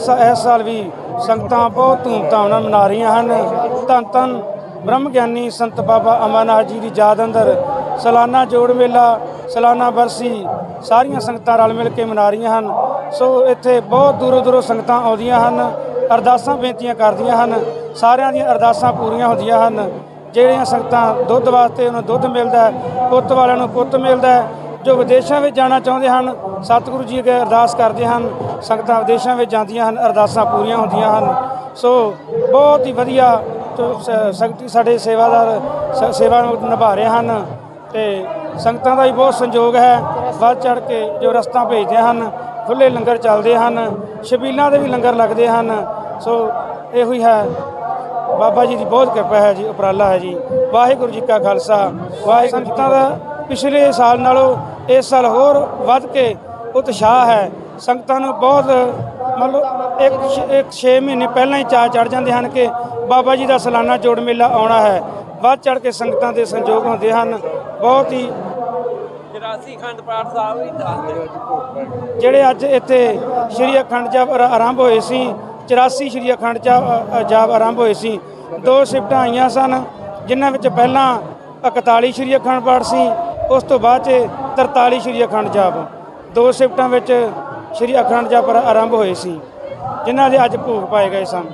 ਸਾ- ਇਸ ਸਾਲ ਵੀ ਸੰਗਤਾਂ ਬਹੁਤ ਧੂਮਧਾਮ ਨਾਲ ਮਨਾ ਰਹੀਆਂ ਹਨ। ਧੰਨ ਧੰਨ ਬ੍ਰਹਮ ਗਿਆਨੀ ਸੰਤ ਬਾਬਾ ਅਮਰਨਾਥ ਜੀ ਦੀ ਯਾਦ ਅੰਦਰ ਸਾਲਾਨਾ ਜੋੜ ਮੇਲਾ, ਸਾਲਾਨਾ ਬਰਸੀ, ਸਾਰੀਆਂ ਸੰਗਤਾਂ ਰਲ ਮਿਲ ਕੇ ਮਨਾ ਰਹੀਆਂ ਹਨ। ਸੋ ਇੱਥੇ ਬਹੁਤ ਦੂਰੋਂ ਦੂਰੋਂ ਸੰਗਤਾਂ ਆਉਂਦੀਆਂ ਹਨ, ਅਰਦਾਸਾਂ ਬੇਨਤੀਆਂ ਕਰਦੀਆਂ ਹਨ, ਸਾਰਿਆਂ ਦੀਆਂ ਅਰਦਾਸਾਂ ਪੂਰੀਆਂ ਹੁੰਦੀਆਂ ਹਨ। ਜਿਹੜੀਆਂ ਸੰਗਤਾਂ ਦੁੱਧ ਵਾਸਤੇ ਉਹਨਾਂ ਦੁੱਧ ਮਿਲਦਾ ਪੁੱਤ ਵਾਲਿਆਂ ਨੂੰ ਪੁੱਤ ਮਿਲਦਾ ਜੋ ਵਿਦੇਸ਼ਾਂ ਵਿੱਚ ਜਾਣਾ ਚਾਹੁੰਦੇ ਹਨ, ਸਤਿਗੁਰੂ ਜੀ ਅੱਗੇ ਅਰਦਾਸ ਕਰਦੇ ਹਨ, ਸੰਗਤਾਂ ਵਿਦੇਸ਼ਾਂ ਵਿੱਚ ਜਾਂਦੀਆਂ ਹਨ, ਅਰਦਾਸਾਂ ਪੂਰੀਆਂ ਹੁੰਦੀਆਂ ਹਨ। ਸੋ ਬਹੁਤ ਹੀ ਵਧੀਆ ਜੋ ਸ- ਸੰਗਤੀ ਸਾਡੇ ਸੇਵਾਦਾਰ ਸ- ਸੇਵਾ ਨੂੰ ਨਿਭਾ ਰਹੇ ਹਨ ਤੇ ਸੰਗਤਾਂ ਦਾ ਵੀ ਬਹੁਤ ਸੰਯੋਗ ਹੈ। ਵੱਧ ਚੜ ਕੇ ਜੋ ਰਸਤਾ ਭੇਜਦੇ ਹਨ ਖੁੱਲੇ ਲੰਗਰ ਚੱਲਦੇ ਹਨ, ਸ਼ਬੀਲਾਂ ਦੇ ਵੀ ਲੰਗਰ ਲੱਗਦੇ ਹਨ। ਸੋ ਇਹੋ ਹੀ ਹੈ। ਬਾਬਾ ਜੀ ਦੀ ਬਹੁਤ ਕਿਰਪਾ ਹੈ ਜੀ, ਉਪਰਾਲਾ ਹੈ ਜੀ। ਵਾਹਿਗੁਰੂ ਜੀ ਕਾ ਖਾਲਸਾ। ਵਾਹਿਗੁਰੂ ਸੰਗਤਾਂ ਦਾ ਪਿਛਲੇ ਸਾਲ ਨਾਲੋਂ ਇਸ ਸਾਲ ਹੋਰ ਵੱਧ ਕੇ ਉਤਸ਼ਾਹ ਹੈ। ਸੰਗਤਾਂ ਨੂੰ ਬਹੁਤ ਮਤਲਬ ਇੱਕ ਇੱਕ 6 ਮਹੀਨੇ ਪਹਿਲਾਂ ਹੀ ਚਾਅ ਚੜ ਜਾਂਦੇ ਹਨ ਕਿ ਬਾਬਾ ਜੀ ਦਾ ਸਾਲਾਨਾ ਜੋੜ ਮੇਲਾ ਆਉਣਾ ਹੈ। ਵੱਧ ਚੜ ਕੇ ਸੰਗਤਾਂ ਦੇ ਸੰਯੋਗ ਹੁੰਦੇ ਹਨ। ਬਹੁਤ ਹੀ 84 ਖੰਡ ਪਾਠ ਸਾਹਿਬ ਵੀ ਦੱਸ ਦਿਓ ਜਿਹੜੇ ਅੱਜ ਇੱਥੇ ਸ਼੍ਰੀ ਅਖੰਡ ਜਾਪ ਆਰ- ਆਰੰਭ ਹੋਏ ਸੀ 84 ਸ਼੍ਰੀ ਅਖੰਡ ਜਾਪ ਆਰੰਭ ਹੋਏ ਸੀ ਦੋ ਸ਼ਿਫਟਾਂ ਆਈਆਂ ਸਨ ਜਿਨ੍ਹਾਂ ਵਿੱਚ ਪਹਿਲਾਂ 41 ਸ਼੍ਰੀ ਅਖੰਡ ਪਾਠ ਸੀ ਉਸ ਤੋਂ ਬਾਅਦ 'ਚ 43 ਸ਼੍ਰੀ ਅਖੰਡ ਸਾਹਿਬ ਦੋ ਸ਼ਿਫਟਾਂ ਵਿੱਚ ਸ਼੍ਰੀ ਅਖੰਡ ਜਾਪ ਆਰੰਭ ਹੋਏ ਸੀ, ਜਿਨ੍ਹਾਂ ਦੇ ਅੱਜ ਭੋਗ ਪਾਏ ਗਏ ਸਨ।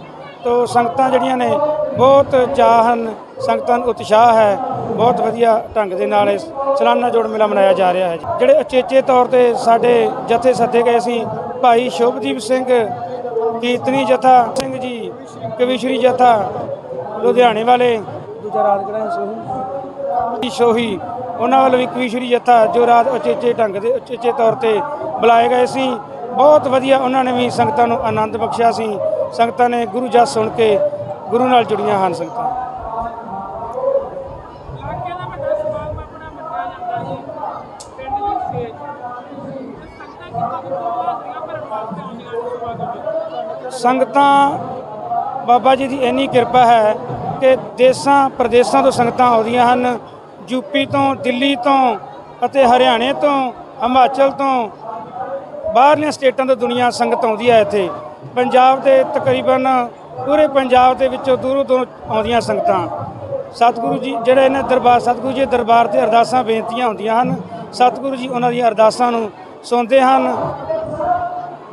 ਤੋ ਸੰਗਤਾਂ ਜਿਹੜੀਆਂ ਨੇ, ਬਹੁਤ ਚਾਅ ਹਨ ਸੰਗਤਾਂ ਨੂੰ ਉਤਸ਼ਾਹ ਹੈ, ਬਹੁਤ ਵਧੀਆ ਢੰਗ ਦੇ ਨਾਲ ਇਸ ਸਲਾਨਾ ਜੋੜ ਮੇਲਾ ਮਨਾਇਆ ਜਾ ਰਿਹਾ ਹੈ। ਜਿਹੜੇ ਅਚੇਚੇ ਤੌਰ ਤੇ ਸਾਡੇ ਜਥੇ ਸੱਦੇ ਗਏ ਸੀ, ਭਾਈ ਸ਼ੁਭਦੀਪ ਸਿੰਘ ਕੀਰਤਨੀ ਜਥਾ, ਸਿੰਘ ਜੀ ਕਵੀਸ਼ਰੀ ਜਥਾ, ਲੁਧਿਆਣੇ ਵਾਲੇ, ਦੂਜਾ ਰਾਤ ਸੋਹੀ ਸ਼ੋਹੀ। ਉਹਨਾਂ ਵੱਲ ਵੀ ਕਵੀਸ਼ਰੀ ਜਥਾ ਜੋ ਰਾਤ ਉਚੇਚੇ ਢੰਗ ਦੇ ਉਚੇਚੇ ਤੌਰ ਤੇ ਬੁਲਾਏ ਗਏ ਸੀ। ਬਹੁਤ ਵਧੀਆ ਉਹਨਾਂ ਨੇ ਵੀ ਸੰਗਤਾਂ ਨੂੰ ਆਨੰਦ ਬਖਸ਼ਿਆ ਸੀ। ਸੰਗਤਾਂ ਨੇ ਗੁਰੂ ਜਸ ਸੁਣ ਕੇ ਗੁਰੂ ਨਾਲ ਜੁੜੀਆਂ ਹਨ ਸੰਗਤਾਂ। ਸੰਗਤਾਂ ਬਾਬਾ ਜੀ ਦੀ ਇੰਨੀ ਕਿਰਪਾ ਹੈ ਕਿ ਦੇਸਾਂ ਪ੍ਰਦੇਸਾਂ ਤੋਂ ਸੰਗਤਾਂ ਆਉਂਦੀਆਂ ਹਨ। ਯੂਪੀ ਤੋਂ, ਦਿੱਲੀ ਤੋਂ ਅਤੇ ਹਰਿਆਣੇ ਤੋਂ, ਹਿਮਾਚਲ ਤੋਂ, ਬਾਹਰਲੀਆਂ ਸਟੇਟਾਂ ਤੋਂ ਦੁਨੀਆ ਸੰਗਤ ਆਉਂਦੀ ਹੈ ਇੱਥੇ। ਪੰਜਾਬ ਦੇ ਤਕਰੀਬਨ ਪੂਰੇ ਪੰਜਾਬ ਦੇ ਵਿੱਚੋਂ ਦੂਰੋਂ ਦੂਰੋਂ ਆਉਂਦੀਆਂ ਸੰਗਤਾਂ। ਸਤਿਗੁਰੂ ਜੀ, ਜਿਹੜੇ ਇਹਨਾਂ ਦਰਬਾਰ, ਸਤਿਗੁਰੂ ਜੀ ਦੇ ਦਰਬਾਰ ਤੇ ਅਰਦਾਸਾਂ, ਬੇਨਤੀਆਂ ਹੁੰਦੀਆਂ ਹਨ। ਸਤਿਗੁਰੂ ਜੀ ਉਹਨਾਂ ਦੀਆਂ ਅਰਦਾਸਾਂ ਨੂੰ ਸੁਣਦੇ ਹਨ।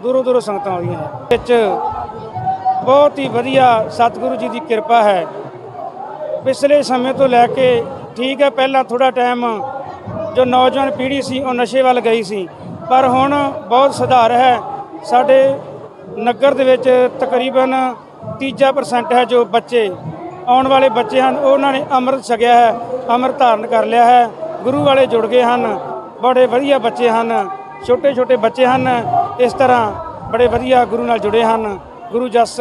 ਦੂਰੋਂ ਦੂਰੋਂ ਸੰਗਤਾਂ ਆਉਂਦੀਆਂ ਹਨ। ਵਿੱਚ ਬਹੁਤ ਹੀ ਵਧੀਆ ਸਤਿਗੁਰੂ ਜੀ ਦੀ ਕਿਰਪਾ ਹੈ। ਪਿਛਲੇ ਸਮੇਂ ਤੋਂ ਲੈ ਕੇ ਠੀਕ ਹੈ, ਪਹਿਲਾਂ ਥੋੜਾ ਟਾਈਮ ਜੋ ਨੌਜਵਾਨ ਪੀੜ੍ਹੀ ਸੀ, ਉਹ ਨਸ਼ੇ ਵੱਲ ਗਈ ਸੀ। ਪਰ ਹੁਣ ਬਹੁਤ ਸੁਧਾਰ ਹੈ। ਸਾਡੇ ਨਗਰ ਦੇ ਵਿੱਚ ਤਕਰੀਬਨ 30% ਹੈ ਜੋ ਬੱਚੇ, ਆਉਣ ਵਾਲੇ ਬੱਚੇ ਹਨ, ਉਹਨਾਂ ਨੇ ਅੰਮ੍ਰਿਤ ਛਕਿਆ ਹੈ, ਅੰਮ੍ਰਿਤ ਧਾਰਨ ਕਰ ਲਿਆ ਹੈ। ਗੁਰੂ ਵਾਲੇ ਜੁੜ ਗਏ ਹਨ, ਬੜੇ ਵਧੀਆ ਬੱਚੇ ਹਨ ਛੋਟੇ ਛੋਟੇ ਬੱਚੇ ਹਨ, ਇਸ ਤਰ੍ਹਾਂ ਬੜੇ ਵਧੀਆ ਗੁਰੂ ਨਾਲ ਜੁੜੇ ਹਨ। ਗੁਰੂ ਜਸ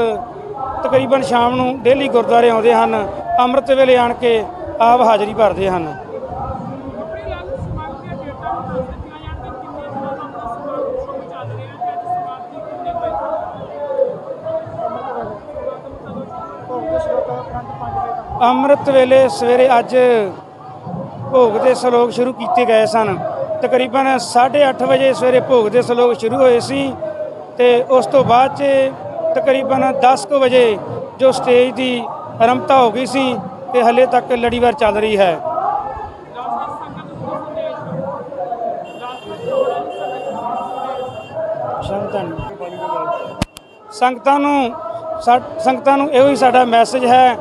ਤਕਰੀਬਨ ਸ਼ਾਮ ਨੂੰ ਡੇਲੀ ਗੁਰਦੁਆਰੇ ਆਉਂਦੇ ਹਨ, ਅੰਮ੍ਰਿਤ ਵੇਲੇ ਆਣ ਕੇ ਆਪ ਹਾਜ਼ਰੀ ਭਰਦੇ ਹਨ। ਅੰਮ੍ਰਿਤ ਵੇਲੇ ਸਵੇਰੇ ਅੱਜ ਭੋਗ ਦੇ ਸਲੋਕ ਸ਼ੁਰੂ ਕੀਤੇ ਗਏ ਸਨ। ਤਕਰੀਬਨ 8:30 ਵਜੇ ਸਵੇਰੇ ਭੋਗ ਦੇ ਸਲੋਕ ਸ਼ੁਰੂ ਹੋਏ ਸੀ ਤੇ ਉਸ ਤੋਂ ਬਾਅਦ 'ਚ ਤਕਰੀਬਨ 10 ਕੁ ਵਜੇ ਜੋ ਸਟੇਜ ਦੀ ਆਰੰਭਤਾ ਹੋ ਗਈ ਸੀ ਤੇ ਹਲੇ ਤੱਕ ਲੜੀਵਾਰ ਚੱਲ ਰਹੀ ਹੈ। ਸੰਗਤਾਂ ਨੂੰ। ਸੰਗਤਾਂ ਨੂੰ, ਸਾ- ਸੰਗਤਾਂ ਨੂੰ ਇਹੋ ਹੀ ਸਾਡਾ ਮੈਸੇਜ ਹੈ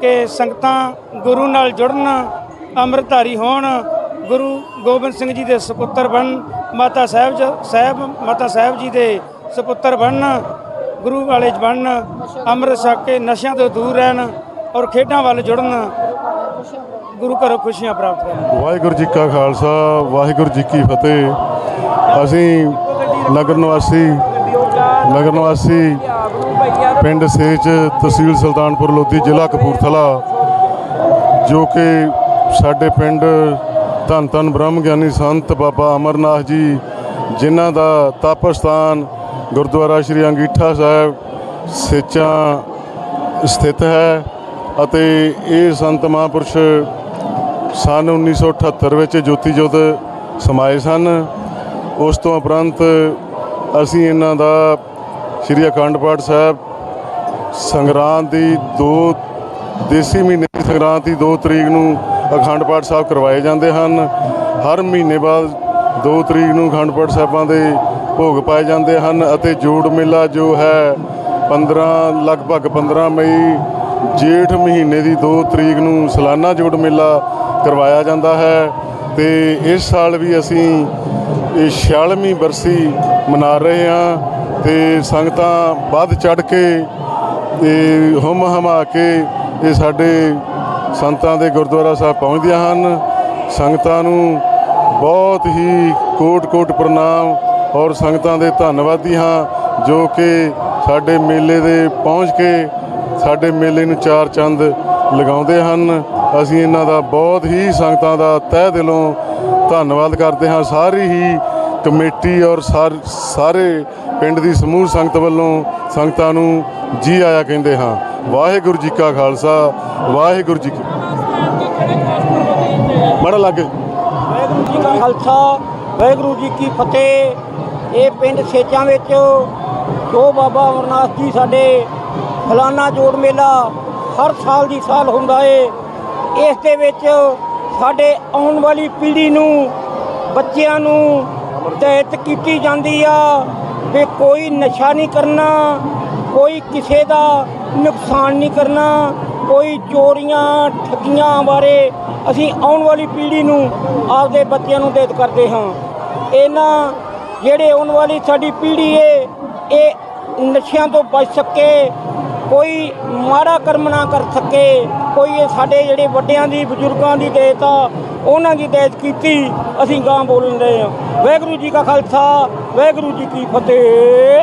ਕਿ ਸੰਗਤਾਂ ਗੁਰੂ ਨਾਲ ਜੁੜਨ, ਅੰਮ੍ਰਿਤਧਾਰੀ ਹੋਣ, ਗੁਰੂ ਗੋਬਿੰਦ ਸਿੰਘ ਜੀ ਦੇ ਸੁਪੁੱਤਰ ਬਣਨ ਮਾਤਾ ਸਾਹਿਬ ਸਾਹਿਬ, ਮਾਤਾ ਸਾਹਿਬ ਜੀ ਦੇ ਸੁਪੁੱਤਰ ਬਣਨ ਗੁਰੂ ਵਾਲੇ ਬਣਨ ਅੰਮ੍ਰਿਤ ਛਕ ਕੇ ਨਸ਼ਿਆਂ ਤੋਂ ਦੂਰ ਰਹਿਣ ਔਰ ਖੇਡਾਂ ਵੱਲ ਜੁੜਨ ਗੁਰੂ ਘਰੋਂ ਖੁਸ਼ੀਆਂ ਪ੍ਰਾਪਤ ਕਰਨ ਵਾਹਿਗੁਰੂ ਜੀ ਕਾ ਖਾਲਸਾ, ਵਾਹਿਗੁਰੂ ਜੀ ਕੀ ਫਤਿਹ। ਅਸੀਂ ਨਗਰ ਨਿਵਾਸੀ ਨਗਰ ਨਿਵਾਸੀ ਪਿੰਡ ਸੇਚ ਤਹਿਸੀਲ ਸੁਲਤਾਨਪੁਰ ਲੋਧੀ, ਜ਼ਿਲ੍ਹਾ ਕਪੂਰਥਲਾ, ਜੋ ਕਿ ਸਾਡੇ ਪਿੰਡ ਧੰਨ ਧੰਨ ਬ੍ਰਹਮ ਗਿਆਨੀ ਸੰਤ ਬਾਬਾ ਅਮਰਨਾਥ ਜੀ, ਜਿਨ੍ਹਾਂ ਦਾ ਤਪ ਸਥਾਨ ਗੁਰਦੁਆਰਾ ਸ਼੍ਰੀ ਅੰਗੀਠਾ ਸਾਹਿਬ ਸੇਚਾਂ ਸਥਿਤ ਹੈ। ਅਤੇ ਇਹ ਸੰਤ ਮਹਾਂਪੁਰਸ਼ ਸਨ 1978 ਵਿੱਚ ਜੋਤੀ ਜੋਤ ਸਮਾਏ ਸਨ। ਉਸ ਤੋਂ ਉਪਰੰਤ ਅਸੀਂ ਇਹਨਾਂ ਦਾ ਸ੍ਰੀ ਅਖੰਡ ਪਾਠ ਸਾਹਿਬ ਸੰਗਰਾਂਦ ਦੀ ਦੋ ਦੇਸੀ ਮਹੀਨੇ ਦੀ ਸੰਗਰਾਂਦ ਦੀ 2 ਤਰੀਕ ਨੂੰ ਅਖੰਡ ਪਾਠ ਸਾਹਿਬ ਕਰਵਾਏ ਜਾਂਦੇ ਹਨ। ਹਰ ਮਹੀਨੇ ਬਾਅਦ 2 ਤਰੀਕ ਨੂੰ ਅਖੰਡ ਪਾਠ ਸਾਹਿਬਾਂ ਦੇ ਭੋਗ ਪਾਏ ਜਾਂਦੇ ਹਨ ਅਤੇ ਜੋੜ ਮੇਲਾ ਜੋ ਹੈ 15 ਲਗਭਗ 15 ਮਈ ਜੇਠ ਮਹੀਨੇ ਦੀ 2 ਤਰੀਕ ਨੂੰ ਸਾਲਾਨਾ ਜੋੜ ਮੇਲਾ ਕਰਵਾਇਆ ਜਾਂਦਾ ਹੈ ਤੇ ਇਸ ਸਾਲ ਵੀ ਅਸੀਂ ਇਹ 46ਵੀਂ ਬਰਸੀ ਮਨਾ ਰਹੇ ਹਾਂ ਤੇ ਸੰਗਤਾਂ ਵੱਧ ਚੜ ਕੇ ਤੇ ਹੁਮ ਹਮਾ ਕੇ ਇਹ ਸਾਡੇ ਸੰਤਾਂ ਦੇ ਗੁਰਦੁਆਰਾ ਸਾਹਿਬ ਪਹੁੰਚਦੀਆਂ ਹਨ। ਸੰਗਤਾਂ ਨੂੰ ਬਹੁਤ ਹੀ ਕੋਟ-ਕੋਟ ਪ੍ਰਣਾਮ ਔਰ ਸੰਗਤਾਂ ਦੇ ਧੰਨਵਾਦੀ ਹਾਂ ਜੋ ਕਿ ਸਾਡੇ ਮੇਲੇ ਦੇ ਪਹੁੰਚ ਕੇ ਸਾਡੇ ਮੇਲੇ ਨੂੰ ਚਾਰ ਚੰਦ ਲਗਾਉਂਦੇ ਹਨ। ਅਸੀਂ ਇਹਨਾਂ ਦਾ ਬਹੁਤ ਹੀ ਸੰਗਤਾਂ ਦਾ ਤਹਿ ਦਿਲੋਂ ਧੰਨਵਾਦ ਕਰਦੇ ਹਾਂ। ਸਾਰੀ ਹੀ ਕਮੇਟੀ ਔਰ ਸਾਰ- ਸਾਰੇ ਪਿੰਡ ਦੀ ਸਮੂਹ ਸੰਗਤ ਵੱਲੋਂ ਸੰਗਤਾਂ ਨੂੰ ਜੀ ਆਇਆ ਕਹਿੰਦੇ ਹਾਂ। ਵਾਹਿਗੁਰੂ ਜੀ ਕਾ ਖਾਲਸਾ, ਵਾਹਿਗੁਰੂ ਜੀ ਕੀ ਬੜਾ ਲੱਗੇ। ਵਾਹਿਗੁਰੂ ਜੀ ਕਾ ਖਾਲਸਾ, ਵਾਹਿਗੁਰੂ ਜੀ ਕੀ ਫਤਿਹ। ਇਹ ਪਿੰਡ ਸੇਚਾਂ ਵਿੱਚ ਜੋ ਬਾਬਾ ਅਮਰਨਾਥ ਜੀ ਸਾਡੇ ਫਲਾਨਾ ਜੋੜ ਮੇਲਾ ਹਰ ਸਾਲ ਦੀ ਸਾਲ ਹੁੰਦਾ ਏ। ਇਸ ਦੇ ਵਿੱਚ ਸਾਡੇ ਆਉਣ ਵਾਲੀ ਪੀੜ੍ਹੀ ਨੂੰ, ਬੱਚਿਆਂ ਨੂੰ ਹਦਾਇਤ ਕੀਤੀ ਜਾਂਦੀ ਆ ਵੀ ਕੋਈ ਨਸ਼ਾ ਨਹੀਂ ਕਰਨਾ, ਕੋਈ ਕਿਸੇ ਦਾ ਨੁਕਸਾਨ ਨਹੀਂ ਕਰਨਾ, ਕੋਈ ਚੋਰੀਆਂ, ਠੱਗੀਆਂ ਬਾਰੇ ਅਸੀਂ ਆਉਣ ਵਾਲੀ ਪੀੜ੍ਹੀ ਨੂੰ ਆਪਦੇ ਬੱਚਿਆਂ ਨੂੰ ਦੇਤ ਕਰਦੇ ਹਾਂ। ਇਹਨਾਂ ਜਿਹੜੇ ਆਉਣ ਵਾਲੀ ਸਾਡੀ ਪੀੜ੍ਹੀ ਏ, ਇਹ ਨਸ਼ਿਆਂ ਤੋਂ ਬਚ ਸਕੇ ਕੋਈ ਮਾੜਾ ਕਰਮ ਨਾ ਕਰ ਸਕੇ, ਕੋਈ ਇਹ ਸਾਡੇ ਜਿਹੜੇ ਵੱਡਿਆਂ ਦੀ, ਬਜ਼ੁਰਗਾਂ ਦੀ ਦੇਤ ਆ ਉਹਨਾਂ ਦੀ ਦੇਤ ਕੀਤੀ, ਅਸੀਂ ਗਾਂ ਬੋਲਣ ਰਹੇ ਹਾਂ। ਵਾਹਿਗੁਰੂ ਜੀ ਕਾ ਖਾਲਸਾ, ਵਾਹਿਗੁਰੂ ਜੀ ਕੀ ਫਤਿਹ।